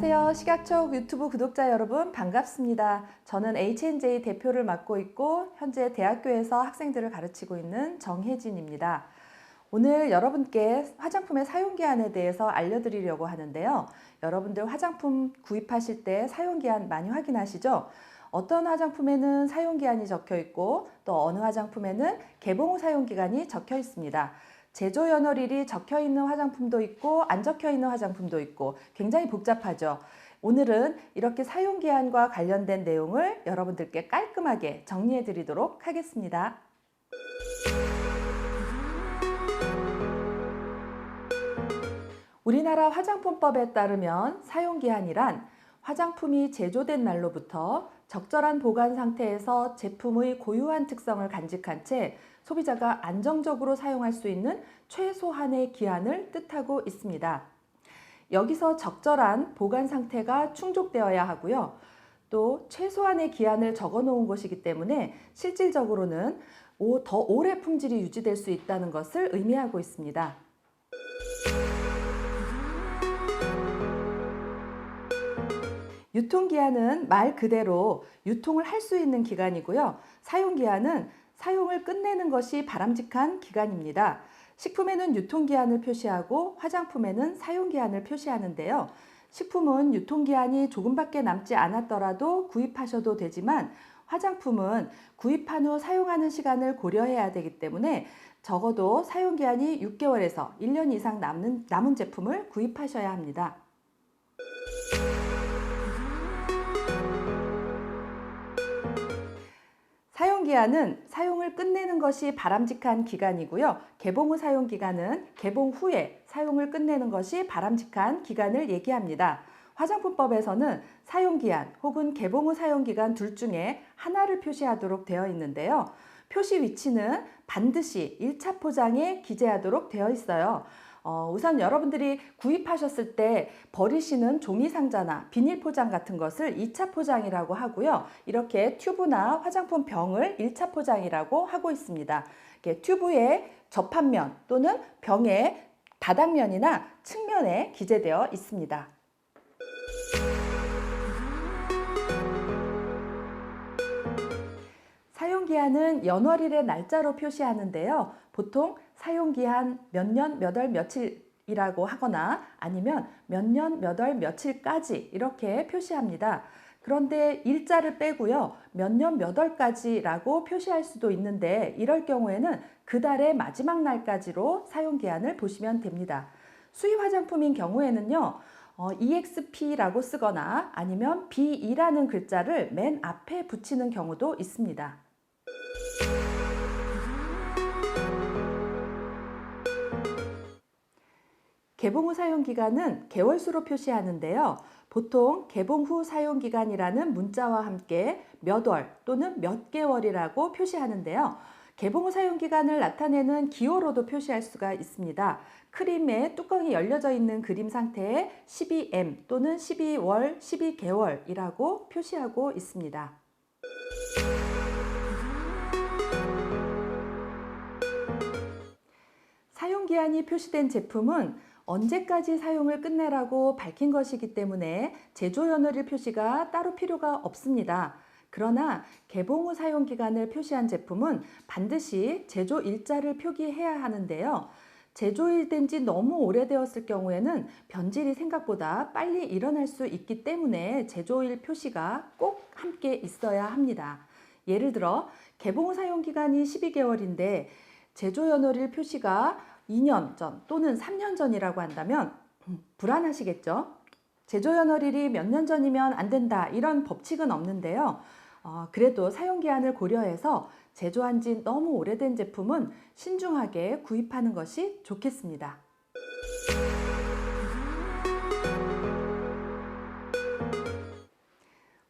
안녕하세요. 식약처 유튜브 구독자 여러분 반갑습니다. 저는 H&J 대표를 맡고 있고 현재 대학교에서 학생들을 가르치고 있는 정혜진입니다. 오늘 여러분께 화장품의 사용기한에 대해서 알려드리려고 하는데요. 여러분들 화장품 구입하실 때 사용기한 많이 확인하시죠? 어떤 화장품에는 사용기한이 적혀 있고 또 어느 화장품에는 개봉 후 사용기간이 적혀 있습니다. 제조 연월일이 적혀 있는 화장품도 있고 안 적혀 있는 화장품도 있고 굉장히 복잡하죠. 오늘은 이렇게 사용 기한과 관련된 내용을 여러분들께 깔끔하게 정리해 드리도록 하겠습니다. 우리나라 화장품법에 따르면 사용 기한이란 화장품이 제조된 날로부터 적절한 보관 상태에서 제품의 고유한 특성을 간직한 채 소비자가 안정적으로 사용할 수 있는 최소한의 기한을 뜻하고 있습니다. 여기서 적절한 보관 상태가 충족되어야 하고요. 또 최소한의 기한을 적어 놓은 것이기 때문에 실질적으로는 더 오래 품질이 유지될 수 있다는 것을 의미하고 있습니다. 유통기한은 말 그대로 유통을 할 수 있는 기간이고요. 사용기한은 사용을 끝내는 것이 바람직한 기간입니다. 식품에는 유통기한을 표시하고 화장품에는 사용기한을 표시하는데요. 식품은 유통기한이 조금밖에 남지 않았더라도 구입하셔도 되지만 화장품은 구입한 후 사용하는 시간을 고려해야 되기 때문에 적어도 사용기한이 6개월에서 1년 이상 남는, 남은 제품을 구입하셔야 합니다. 사용기한은 사용을 끝내는 것이 바람직한 기간이고요. 개봉 후 사용 기간은 개봉 후에 사용을 끝내는 것이 바람직한 기간을 얘기합니다. 화장품법에서는 사용기한 혹은 개봉 후 사용기간 둘 중에 하나를 표시하도록 되어 있는데요. 표시 위치는 반드시 1차 포장에 기재하도록 되어 있어요. 어, 우선 여러분들이 구입하셨을 때 버리시는 종이 상자나 비닐 포장 같은 것을 2차 포장이라고 하고요. 이렇게 튜브나 화장품 병을 1차 포장이라고 하고 있습니다. 튜브의 접합면 또는 병의 바닥면이나 측면에 기재되어 있습니다. 사용기한은 연월일의 날짜로 표시하는데요. 보통 사용기한 몇 년, 몇 월, 며칠이라고 하거나 아니면 몇 년, 몇 월, 며칠까지 이렇게 표시합니다. 그런데 일자를 빼고요. 몇 년, 몇 월까지라고 표시할 수도 있는데 이럴 경우에는 그 달의 마지막 날까지로 사용기한을 보시면 됩니다. 수입 화장품인 경우에는요. 어, EXP라고 쓰거나 아니면 B2라는 글자를 맨 앞에 붙이는 경우도 있습니다. 개봉 후 사용 기간은 개월수로 표시하는데요. 보통 개봉 후 사용 기간이라는 문자와 함께 몇 월 또는 몇 개월이라고 표시하는데요. 개봉 후 사용 기간을 나타내는 기호로도 표시할 수가 있습니다. 크림에 뚜껑이 열려져 있는 그림 상태에 12M 또는 12월, 12개월이라고 표시하고 있습니다. 사용 기한이 표시된 제품은 언제까지 사용을 끝내라고 밝힌 것이기 때문에 제조 연월일 표시가 따로 필요가 없습니다. 그러나 개봉 후 사용 기간을 표시한 제품은 반드시 제조 일자를 표기해야 하는데요. 제조일된 지 너무 오래되었을 경우에는 변질이 생각보다 빨리 일어날 수 있기 때문에 제조일 표시가 꼭 함께 있어야 합니다. 예를 들어 개봉 후 사용 기간이 12개월인데 제조 연월일 표시가 2년 전 또는 3년 전이라고 한다면 음, 불안하시겠죠? 제조 연월일이 몇 년 전이면 안 된다 이런 법칙은 없는데요. 어, 그래도 사용 기한을 고려해서 제조한 지 너무 오래된 제품은 신중하게 구입하는 것이 좋겠습니다.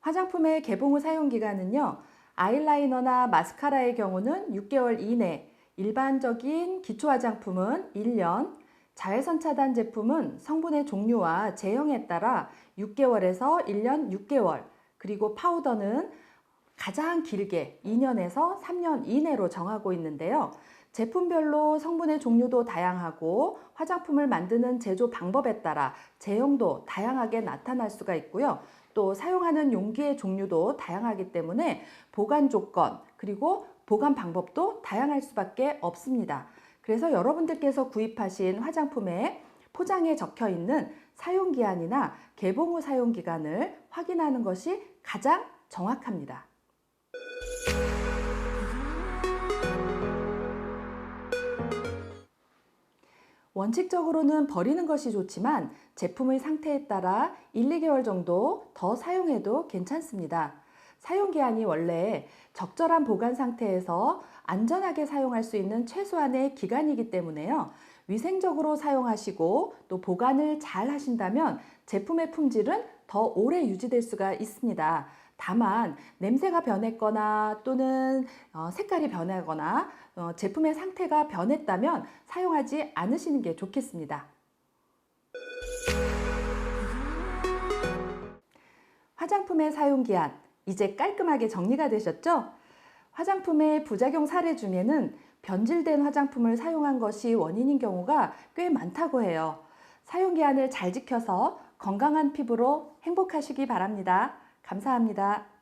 화장품의 개봉 후 사용 기간은요. 아이라이너나 마스카라의 경우는 6개월 이내, 일반적인 기초 화장품은 1년, 자외선 차단 제품은 성분의 종류와 제형에 따라 6개월에서 1년 6개월, 그리고 파우더는 가장 길게 2년에서 3년 이내로 정하고 있는데요. 제품별로 성분의 종류도 다양하고 화장품을 만드는 제조 방법에 따라 제형도 다양하게 나타날 수가 있고요. 또 사용하는 용기의 종류도 다양하기 때문에 보관 조건 그리고 보관 방법도 다양할 수밖에 없습니다. 그래서 여러분들께서 구입하신 화장품에 포장에 적혀 있는 사용기한이나 개봉 후 사용기간을 확인하는 것이 가장 정확합니다. 원칙적으로는 버리는 것이 좋지만 제품의 상태에 따라 1, 2개월 정도 더 사용해도 괜찮습니다. 사용기한이 원래 적절한 보관 상태에서 안전하게 사용할 수 있는 최소한의 기간이기 때문에요. 위생적으로 사용하시고 또 보관을 잘 하신다면 제품의 품질은 더 오래 유지될 수가 있습니다. 다만 냄새가 변했거나 또는 어, 색깔이 변하거나 어, 제품의 상태가 변했다면 사용하지 않으시는 게 좋겠습니다. 화장품의 사용기한 이제 깔끔하게 정리가 되셨죠? 화장품의 부작용 사례 중에는 변질된 화장품을 사용한 것이 원인인 경우가 꽤 많다고 해요. 사용기한을 잘 지켜서 건강한 피부로 행복하시기 바랍니다. 감사합니다.